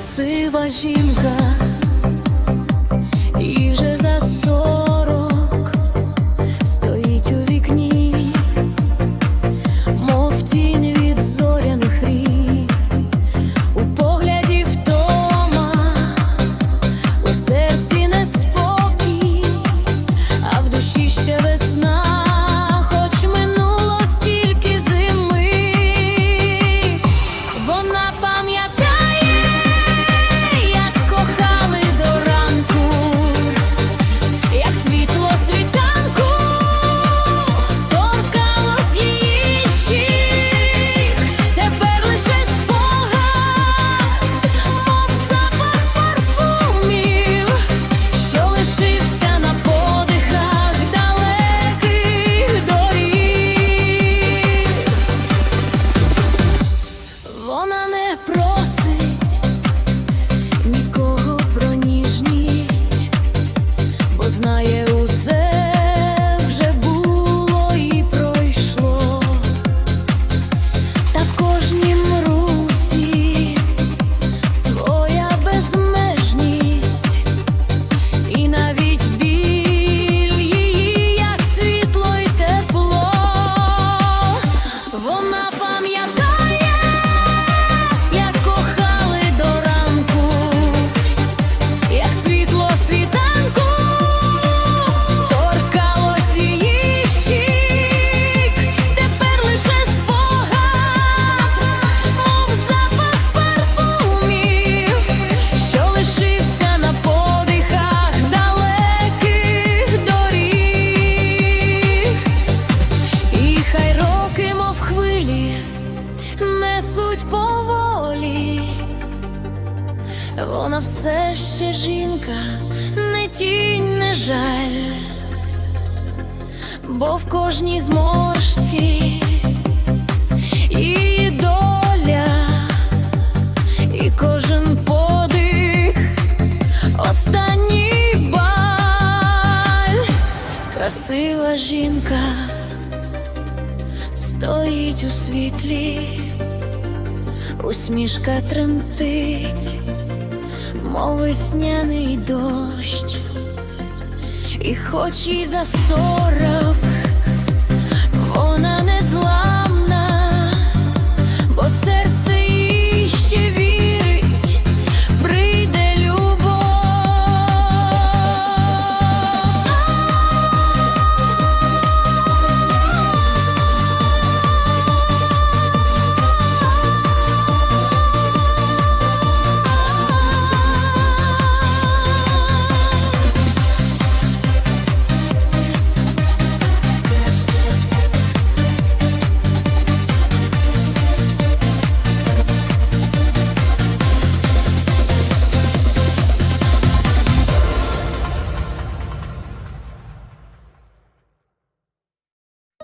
красива жінка. повзуть поволі, вона все ще жінка, не тінь, не жаль, бо в кожній зморшці її доля, і кожен подих, останній баль, красива жінка. Стоїть у світлі усмішка тремтить, мов весняний дощ, і хоч і за сорок.